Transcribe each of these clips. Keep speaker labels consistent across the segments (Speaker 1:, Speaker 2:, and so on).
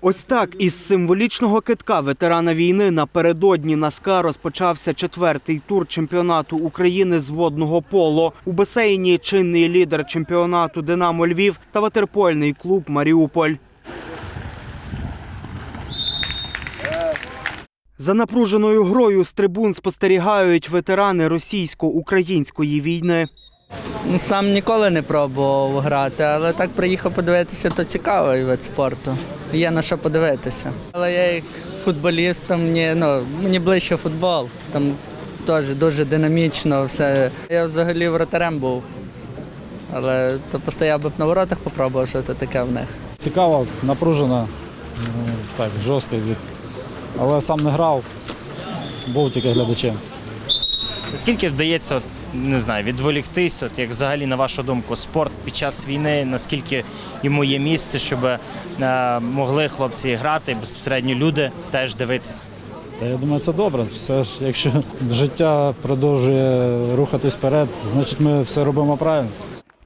Speaker 1: Ось так із символічного китка ветерана війни напередодні на СКА розпочався четвертий тур чемпіонату України з водного поло. У басейні чинний лідер чемпіонату Динамо Львів та ватерпольний клуб Маріуполь. За напруженою грою з трибун спостерігають ветерани російсько-української війни.
Speaker 2: Ну, Сам ніколи не пробував грати, але так приїхав подивитися, то цікавий вид спорту. Є на що подивитися. Але я як футболіст, то мені, ну, мені ближче футбол. Там теж дуже динамічно все. Я взагалі вратарем був. Але то постояв би б на воротах, попробував, що це таке в них.
Speaker 3: Цікаво, напружено, так, жорсткий від. Але сам не грав, був тільки глядачем.
Speaker 4: Наскільки вдається, не знаю, відволіктись, от як взагалі, на вашу думку, спорт під час війни, наскільки йому є місце, щоб е, могли хлопці грати, безпосередньо люди теж дивитись?
Speaker 3: Та я думаю, це добре. Все ж, якщо життя продовжує рухатись вперед, значить ми все робимо правильно.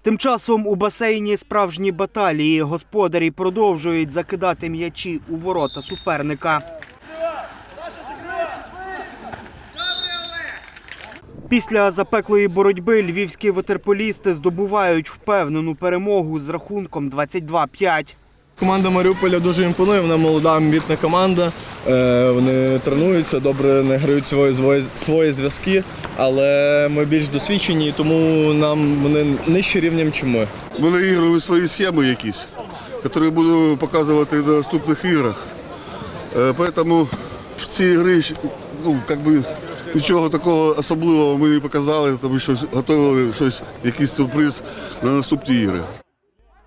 Speaker 1: Тим часом у басейні справжні баталії. Господарі продовжують закидати м'ячі у ворота суперника. Після запеклої боротьби львівські ватерполісти здобувають впевнену перемогу з рахунком 22-5.
Speaker 5: Команда Маріуполя дуже імпонує, вона молода, амбітна команда. Е, Вони тренуються, добре награють свої, свої, свої зв'язки, але ми більш досвідчені, тому нам вони нижче рівнем, ніж ми.
Speaker 6: Ми наіграли свої схеми якісь, які буду показувати на наступних іграх. Е, Тому в цій грі ну, как би, нічого такого особливого ми не показали, тому що готували щось, якийсь сюрприз на наступні ігри.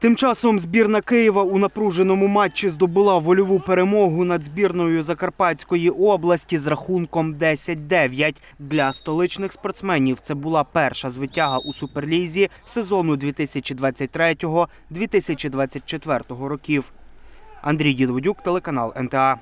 Speaker 1: Тим часом збірна Києва у напруженому матчі здобула вольову перемогу над збірною Закарпатської області з рахунком 10-9. Для столичних спортсменів це була перша звитяга у суперлізі сезону 2023-2024 років. Андрій Дідводюк, телеканал НТА.